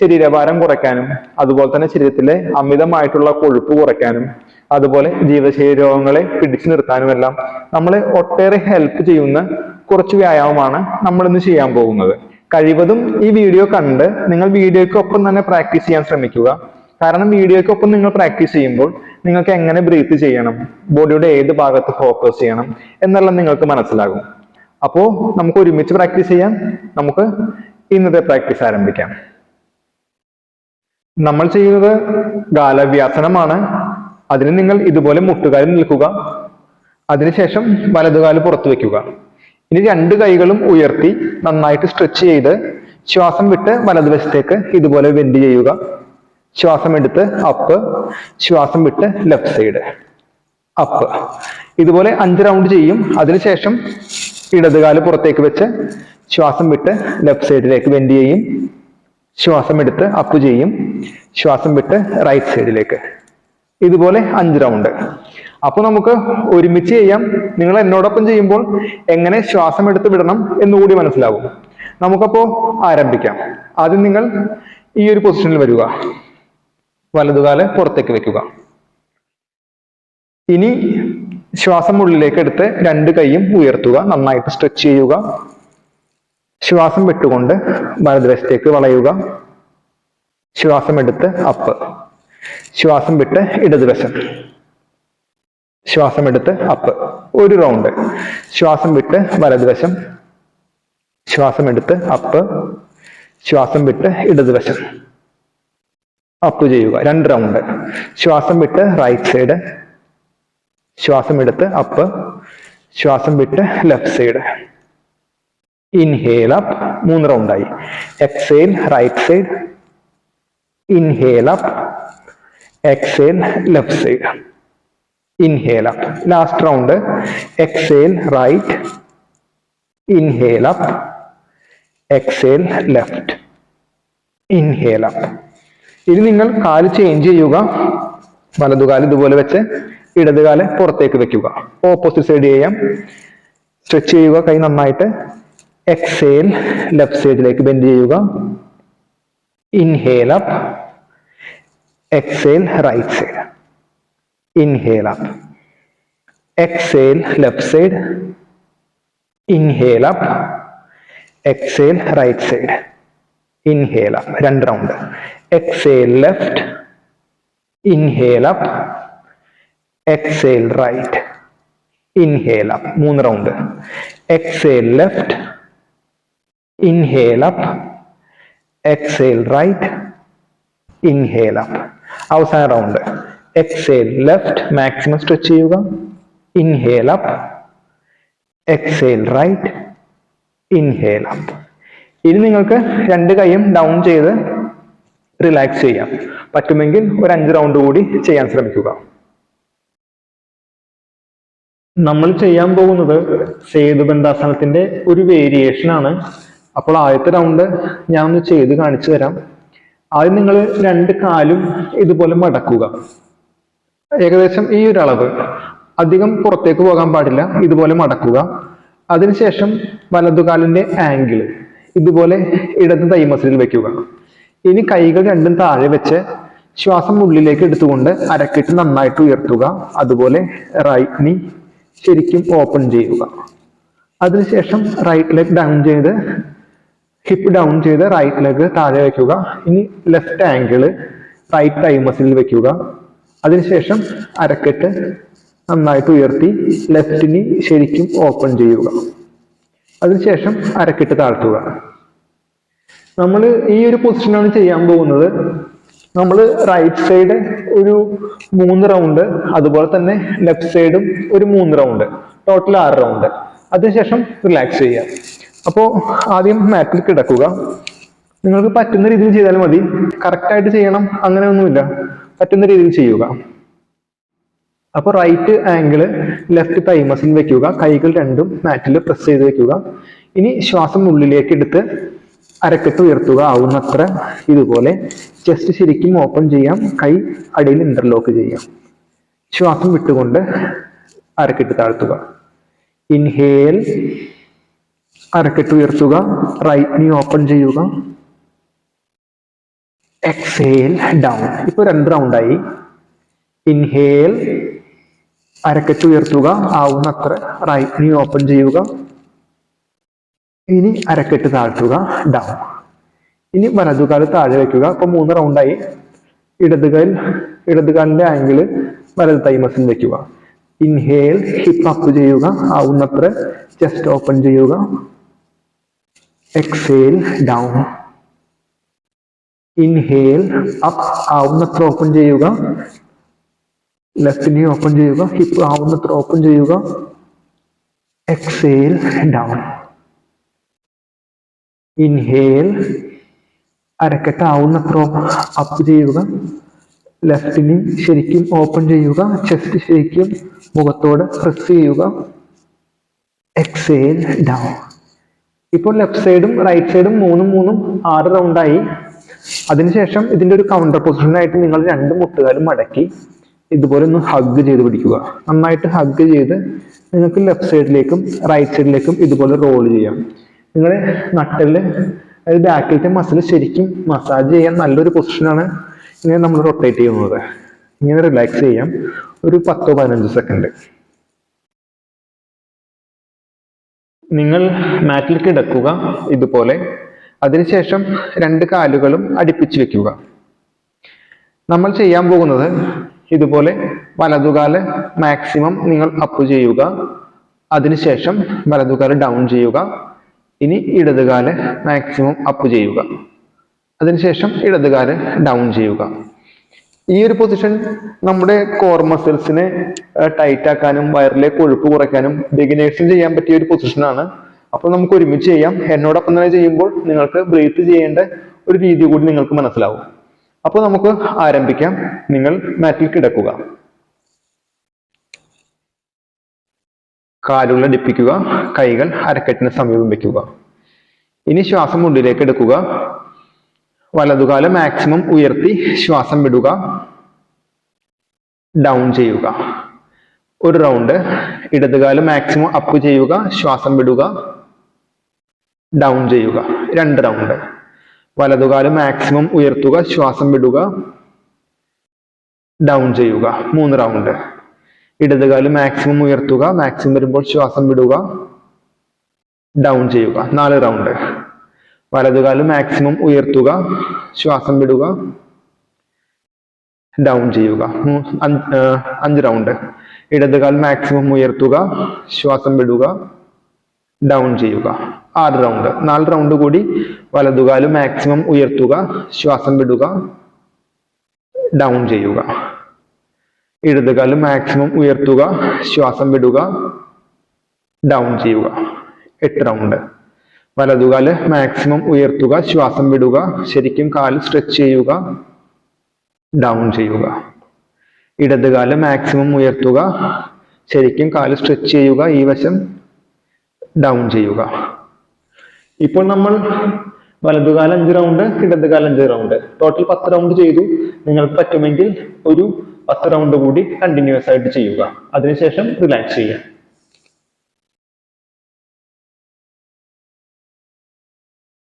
ശരീരഭാരം കുറയ്ക്കാനും അതുപോലെ തന്നെ ശരീരത്തിലെ അമിതമായിട്ടുള്ള കൊഴുപ്പ് കുറയ്ക്കാനും അതുപോലെ ജീവശൈലി രോഗങ്ങളെ പിടിച്ചു നിർത്താനും എല്ലാം നമ്മളെ ഒട്ടേറെ ഹെൽപ്പ് ചെയ്യുന്ന കുറച്ച് വ്യായാമമാണ് നമ്മൾ ഇന്ന് ചെയ്യാൻ പോകുന്നത്. കഴിവതും ഈ വീഡിയോ കണ്ട് നിങ്ങൾ വീഡിയോയ്ക്കൊപ്പം തന്നെ പ്രാക്ടീസ് ചെയ്യാൻ ശ്രമിക്കുക. കാരണം വീഡിയോയ്ക്കൊപ്പം നിങ്ങൾ പ്രാക്ടീസ് ചെയ്യുമ്പോൾ നിങ്ങൾക്ക് എങ്ങനെ ബ്രീത്ത് ചെയ്യണം ബോഡിയുടെ ഏത് ഭാഗത്ത് ഫോക്കസ് ചെയ്യണം എന്നെല്ലാം നിങ്ങൾക്ക് മനസ്സിലാകും. അപ്പോൾ നമുക്ക് ഒരുമിച്ച് പ്രാക്ടീസ് ചെയ്യാം. നമുക്ക് ഇന്നത്തെ പ്രാക്ടീസ് ആരംഭിക്കാം. നമ്മൾ ചെയ്യുന്നത് ഗാലവ്യാസനമാണ്. അതിന് നിങ്ങൾ ഇതുപോലെ മുട്ടുകാലിൽ നിൽക്കുക. അതിനുശേഷം വലതുകാൽ പുറത്തു വയ്ക്കുക. ഇനി രണ്ട് കൈകളും ഉയർത്തി നന്നായിട്ട് സ്ട്രെച്ച് ചെയ്ത് ശ്വാസം വിട്ട് വലതുവശത്തേക്ക് ഇതുപോലെ വെൻഡ് ചെയ്യുക. ശ്വാസം എടുത്ത് അപ്പ് ശ്വാസം വിട്ട് ലെഫ്റ്റ് സൈഡ് അപ്പ് ഇതുപോലെ അഞ്ച് റൗണ്ട് ചെയ്യും. അതിനുശേഷം ഇടതുകാൽ പുറത്തേക്ക് വെച്ച് ശ്വാസം വിട്ട് ലെഫ്റ്റ് സൈഡിലേക്ക് വെൻഡ് ചെയ്യും. ശ്വാസം എടുത്ത് അപ്പ് ചെയ്യും. ശ്വാസം വിട്ട് റൈറ്റ് സൈഡിലേക്ക് ഇതുപോലെ അഞ്ച് റൗണ്ട് അപ്പൊ നമുക്ക് ഒരുമിച്ച് ചെയ്യാം. നിങ്ങൾ എന്നോടൊപ്പം ചെയ്യുമ്പോൾ എങ്ങനെ ശ്വാസം എടുത്ത് വിടണം എന്നുകൂടി മനസ്സിലാവും. നമുക്കപ്പോ ആരംഭിക്കാം. ആദ്യം നിങ്ങൾ ഈ ഒരു പൊസിഷനിൽ വരിക. വലതുകാൽ പുറത്തേക്ക് വെക്കുക. ഇനി ശ്വാസം ഉള്ളിലേക്ക് എടുത്ത് രണ്ട് കൈയും ഉയർത്തുക. നന്നായിട്ട് സ്ട്രെച്ച് ചെയ്യുക. ശ്വാസം വിട്ടുകൊണ്ട് വലതുവശത്തേക്ക് വളയുക. ശ്വാസം എടുത്ത് അപ്പ് ശ്വാസം വിട്ട് ഇടതുവശം. ശ്വാസം എടുത്ത് അപ്പ് ഒരു റൗണ്ട് ശ്വാസം വിട്ട് വലതുവശം. ശ്വാസം എടുത്ത് അപ്പ് ശ്വാസം വിട്ട് ഇടതുവശം. അപ്പ് ചെയ്യുക. രണ്ട് റൗണ്ട് ശ്വാസം വിട്ട് റൈറ്റ് സൈഡ് ശ്വാസം എടുത്ത് അപ്പ് ശ്വാസം വിട്ട് ലെഫ്റ്റ് സൈഡ് ഇൻഹേൽ അപ്പ് മൂന്ന് റൗണ്ടായി exhale right side inhale up exhale left side inhale up last round exhale right inhale up exhale left inhale up ഇനി നിങ്ങൾ കാൽ ചേഞ്ച് ചെയ്യുക. വലതുകാൽ ഇതുപോലെ വെച്ച് ഇടതുകാൽ പുറത്തേക്ക് വെക്കുക. ഓപ്പോസിറ്റ് സൈഡ് ചെയ്യാം. സ്ട്രെച്ച് ചെയ്യുക. കൈ നന്നായിട്ട് എക്സേൽ ലെഫ്റ്റ് സൈഡിലേക്ക് ബെൻഡ് ചെയ്യുക. Inhale up exhale right side inhale up exhale left side inhale up exhale right side inhale up രണ്ട് round exhale left inhale up exhale right inhale up മൂന്ന് round exhale left inhale up. Exhale right. Inhale up. അവസാന round exhale left maximum stretch ചെയ്യുക. Inhale up exhale right inhale up ഇനി നിങ്ങൾക്ക് രണ്ട് കൈയും down ചെയ്ത് relax ചെയ്യാം. പറ്റുമെങ്കിൽ ഒരു അഞ്ച് റൗണ്ട് കൂടി ചെയ്യാൻ ശ്രമിക്കുക. നമ്മൾ ചെയ്യാൻ പോകുന്നത് സേതുബന്ധാസനത്തിന്റെ ഒരു വേരിയേഷൻ ആണ്. അപ്പോൾ ആദ്യത്തെ റൗണ്ട് ഞാൻ ഒന്ന് ചെയ്ത് കാണിച്ചു തരാം. ആദ്യം നിങ്ങൾ രണ്ട് കാലും ഇതുപോലെ മടക്കുക. ഏകദേശം ഈ ഒരു അളവ്. അധികം പുറത്തേക്ക് പോകാൻ പാടില്ല ഇതുപോലെ മടക്കുക. അതിനുശേഷം വലതുകാലിന്റെ ആംഗിൾ ഇതുപോലെ ഇടത് തൈമസിൽ വെക്കുക. ഇനി കൈകൾ രണ്ടും താഴെ വെച്ച് ശ്വാസം ഉള്ളിലേക്ക് എടുത്തുകൊണ്ട് അരക്കെട്ട് നന്നായിട്ട് ഉയർത്തുക. അതുപോലെ റൈറ്റ് നീ ശരിക്കും ഓപ്പൺ ചെയ്യുക. അതിനുശേഷം റൈറ്റ് ലെഗ് ഡൗൺ ചെയ്ത് ഹിപ്പ് ഡൗൺ ചെയ്ത് റൈറ്റ് ലെഗ് താഴെ വെക്കുക. ഇനി left angle right thigh muscle വെക്കുക. അതിനുശേഷം അരക്കെട്ട് നന്നായിട്ട് ഉയർത്തി ലെഫ്റ്റിന് ശരിക്കും ഓപ്പൺ ചെയ്യുക. അതിനുശേഷം അരക്കെട്ട് താഴ്ത്തുക. നമ്മൾ ഈ ഒരു പൊസിഷനാണ് ചെയ്യാൻ പോകുന്നത്. നമ്മൾ റൈറ്റ് സൈഡ് ഒരു മൂന്ന് റൗണ്ട് അതുപോലെ തന്നെ ലെഫ്റ്റ് സൈഡും ഒരു മൂന്ന് റൗണ്ട് ടോട്ടൽ ആറ് റൗണ്ട് അതിനുശേഷം റിലാക്സ് ചെയ്യുക. അപ്പോൾ ആദ്യം മാറ്റിൽ കിടക്കുക. നിങ്ങൾക്ക് പറ്റുന്ന രീതിയിൽ ചെയ്താൽ മതി. കറക്റ്റ് ആയിട്ട് ചെയ്യണം. അങ്ങനെയൊന്നുമില്ല. പറ്റുന്ന രീതിയിൽ ചെയ്യുക. അപ്പോൾ റൈറ്റ് ആംഗിൾ ലെഫ്റ്റ് തൈമസിൽ വെക്കുക. കൈകൾ രണ്ടും മാറ്റിൽ പ്രസ് ചെയ്ത് വെക്കുക. ഇനി ശ്വാസം ഉള്ളിലേക്ക് എടുത്ത് അരക്കെട്ട് ഉയർത്തുക. ആവുന്നത്ര ഇതുപോലെ. ചെസ്റ്റ് ശരിക്കും ഓപ്പൺ ചെയ്യാം. കൈ അടിയിൽ ഇന്റർലോക്ക് ചെയ്യാം. ശ്വാസം വിട്ടുകൊണ്ട് അരക്കെട്ട് താഴ്ത്തുക. ഇൻഹേൽ അരക്കെട്ട് ഉയർത്തുക. റൈറ്റ് നീ ഓപ്പൺ ചെയ്യുക. എക്സേൽ ഡൗൺ ഇപ്പൊ രണ്ട് റൗണ്ടായി ഇൻഹേൽ അരക്കെട്ട് ഉയർത്തുക. ആവുന്നത്ര റൈറ്റ് നീ ഓപ്പൺ ചെയ്യുക. ഇനി അരക്കെട്ട് താഴ്ത്തുക. ഡൗൺ ഇനി വലതുകാൽ താഴെ വെക്കുക. അപ്പൊ മൂന്ന് റൗണ്ടായി ഇടതുകാൽ ഇടതുകാലിന്റെ ആംഗിൾ വലത് തൈമസിൽ വെക്കുക. ഇൻഹേൽ ഹിപ്പ് അപ്പ് ചെയ്യുക. ആവുന്നത്ര ചെസ്റ്റ് ഓപ്പൺ ചെയ്യുക. എക്സേൽ ഡൗൺ ഇൻഹേൽ അപ്പ് ആവുന്നത്ര ഓപ്പൺ ചെയ്യുക. ലെഫ്റ്റ് നീ ഓപ്പൺ ചെയ്യുക. ഹിപ്പ് ആവുന്നത്ര ഓപ്പൺ ചെയ്യുക. എക്സേൽ ഡൗൺ ഇൻഹേൽ അരക്കെട്ട് ആവുന്നത്ര അപ്പ് ചെയ്യുക. ലെഫ്റ്റിന് ശരിക്കും ഓപ്പൺ ചെയ്യുക. ചെസ്റ്റ് ശരിക്കും മുഖത്തോട് പ്രസ് ചെയ്യുക. എക്സേൽ ഡൗൺ ഇപ്പോൾ ലെഫ്റ്റ് സൈഡും റൈറ്റ് സൈഡും മൂന്നും മൂന്നും ആറ് റൗണ്ടായി അതിനുശേഷം ഇതിന്റെ ഒരു കൗണ്ടർ പൊസിഷനായിട്ട് നിങ്ങൾ രണ്ട് മുട്ടുകാലും മടക്കി ഇതുപോലെ ഒന്ന് ഹഗ് ചെയ്ത് പിടിക്കുക. നന്നായിട്ട് ഹഗ് ചെയ്ത് നിങ്ങൾക്ക് ലെഫ്റ്റ് സൈഡിലേക്കും റൈറ്റ് സൈഡിലേക്കും ഇതുപോലെ റോൾ ചെയ്യാം. നിങ്ങളെ നട്ടൽ അതായത് ബാക്കിലത്തെ മസിൽ ശരിക്കും മസാജ് ചെയ്യാൻ നല്ലൊരു പൊസിഷനാണ് ഇങ്ങനെ നമ്മൾ റൊട്ടേറ്റ് ചെയ്യുന്നത്. ഇങ്ങനെ റിലാക്സ് ചെയ്യാം. ഒരു പത്തോ പതിനഞ്ചോ സെക്കൻഡ് നിങ്ങൾ മാറ്റിൽ കിടക്കുക ഇതുപോലെ. അതിനുശേഷം രണ്ട് കാലുകളും അടുപ്പിച്ച് വെക്കുക. നമ്മൾ ചെയ്യാൻ പോകുന്നത് ഇതുപോലെ വലതുകാൽ മാക്സിമം നിങ്ങൾ അപ്പ് ചെയ്യുക. അതിനുശേഷം വലതുകാൽ ഡൗൺ ചെയ്യുക. ഇനി ഇടതുകാൽ മാക്സിമം അപ്പ് ചെയ്യുക. അതിനുശേഷം ഇടതുകാൽ ഡൗൺ ചെയ്യുക. ഈ ഒരു പൊസിഷൻ നമ്മുടെ കോർ മസിൽസിനെ ടൈറ്റ് ആക്കാനും വയറിലെ കൊഴുപ്പ് കുറയ്ക്കാനും ബിഗിനേഴ്സിന് ചെയ്യാൻ പറ്റിയ ഒരു പൊസിഷനാണ് അപ്പോൾ നമുക്ക് ഒരുമിച്ച് ചെയ്യാം. എന്നോടൊപ്പം തന്നെ ചെയ്യുമ്പോൾ നിങ്ങൾക്ക് ബ്രീത്ത് ചെയ്യേണ്ട ഒരു രീതി കൂടി നിങ്ങൾക്ക് മനസ്സിലാവും. അപ്പോൾ നമുക്ക് ആരംഭിക്കാം. നിങ്ങൾ മാറ്റിൽ കിടക്കുക. കാലുകൾ അടുപ്പിക്കുക. കൈകൾ അരക്കെട്ടിന് സമീപം വയ്ക്കുക. ഇനി ശ്വാസം ഉള്ളിലേക്ക് എടുക്കുക. വലതുകാലം മാക്സിമം ഉയർത്തി ശ്വാസം വിടുക. ഡൗൺ ചെയ്യുക. ഒരു റൗണ്ട് ഇടതുകാലം മാക്സിമം അപ്പ് ചെയ്യുക ശ്വാസം വിടുക ഡൗൺ ചെയ്യുക. രണ്ട് റൗണ്ട് വലതുകാലം മാക്സിമം ഉയർത്തുക ശ്വാസം വിടുക ഡൗൺ ചെയ്യുക. മൂന്ന് റൗണ്ട് ഇടതുകാലം മാക്സിമം ഉയർത്തുക മാക്സിമം വരുമ്പോൾ ശ്വാസം വിടുക ഡൗൺ ചെയ്യുക. നാല് റൗണ്ട് വലതുകാലം മാക്സിമം ഉയർത്തുക ശ്വാസം വിടുക ഡൗൺ ചെയ്യുക. അഞ്ച് റൗണ്ട് ഇടതുകാൽ മാക്സിമം ഉയർത്തുക ശ്വാസം വിടുക ഡൗൺ ചെയ്യുക. ആറ് റൗണ്ട് നാല് റൗണ്ട് കൂടി വലതുകാൽ മാക്സിമം ഉയർത്തുക ശ്വാസം വിടുക ഡൗൺ ചെയ്യുക. ഇടതുകാൽ മാക്സിമം ഉയർത്തുക ശ്വാസം വിടുക ഡൗൺ ചെയ്യുക. എട്ട് റൗണ്ട് വലതുകാൽ മാക്സിമം ഉയർത്തുക ശ്വാസം വിടുക ശരിക്കും കാൽ സ്ട്രെച്ച് ചെയ്യുക ഡൗൺ ചെയ്യുക. ഇടതുകാൽ മാക്സിമം ഉയർത്തുക ശരിക്കും കാൽ സ്ട്രെച്ച് ചെയ്യുക ഈ വശം ഡൗൺ ചെയ്യുക. ഇപ്പോൾ നമ്മൾ വലതുകാല അഞ്ച് റൗണ്ട് ഇടതുകാല അഞ്ച് റൗണ്ട് ടോട്ടൽ പത്ത് റൗണ്ട് ചെയ്തു. നിങ്ങൾക്ക് പറ്റുമെങ്കിൽ ഒരു പത്ത് റൗണ്ട് കൂടി കണ്ടിന്യൂസ് ആയിട്ട് ചെയ്യുക. അതിനുശേഷം റിലാക്സ് ചെയ്യുക.